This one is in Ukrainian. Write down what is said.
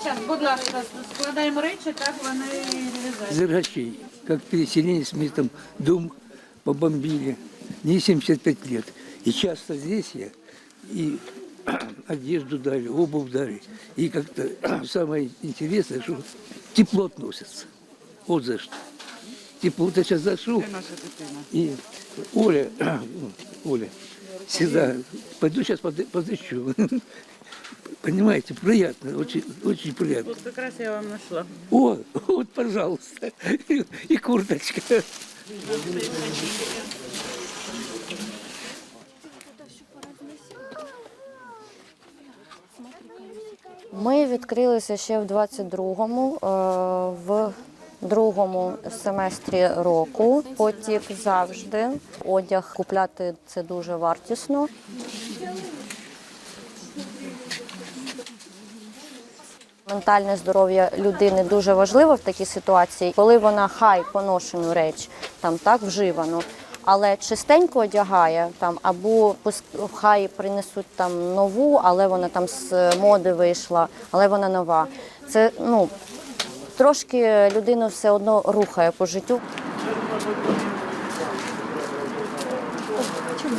Сейчас, будь ласка, складаємо речі, так вони лежать. Зергачей, как переселенец, мы там дом побомбили. Мне 75 лет. И часто здесь я, и одежду дали, обувь дали. И как-то самое интересное, что тепло относятся. Вот за что. Тепло, вот я сейчас зашел, и Оля, Оля, всегда, пойду сейчас подыщу. Понимаете, приятно, очень, очень приятно. От якраз я вам знайшла. О, вот, пожалуйста, и курточка. Ми відкрилися ще в 22-му, е, в другому семестрі року. Потік завжди. Одяг купляти це дуже вартісно. Ментальне здоров'я людини дуже важливо в такій ситуації, коли вона хай поношену реч, там так вживану, але чистенько одягає там, або хай принесуть там нову, але вона там з моди вийшла, але вона нова. Це ну трошки людину все одно рухає по життю. Чому?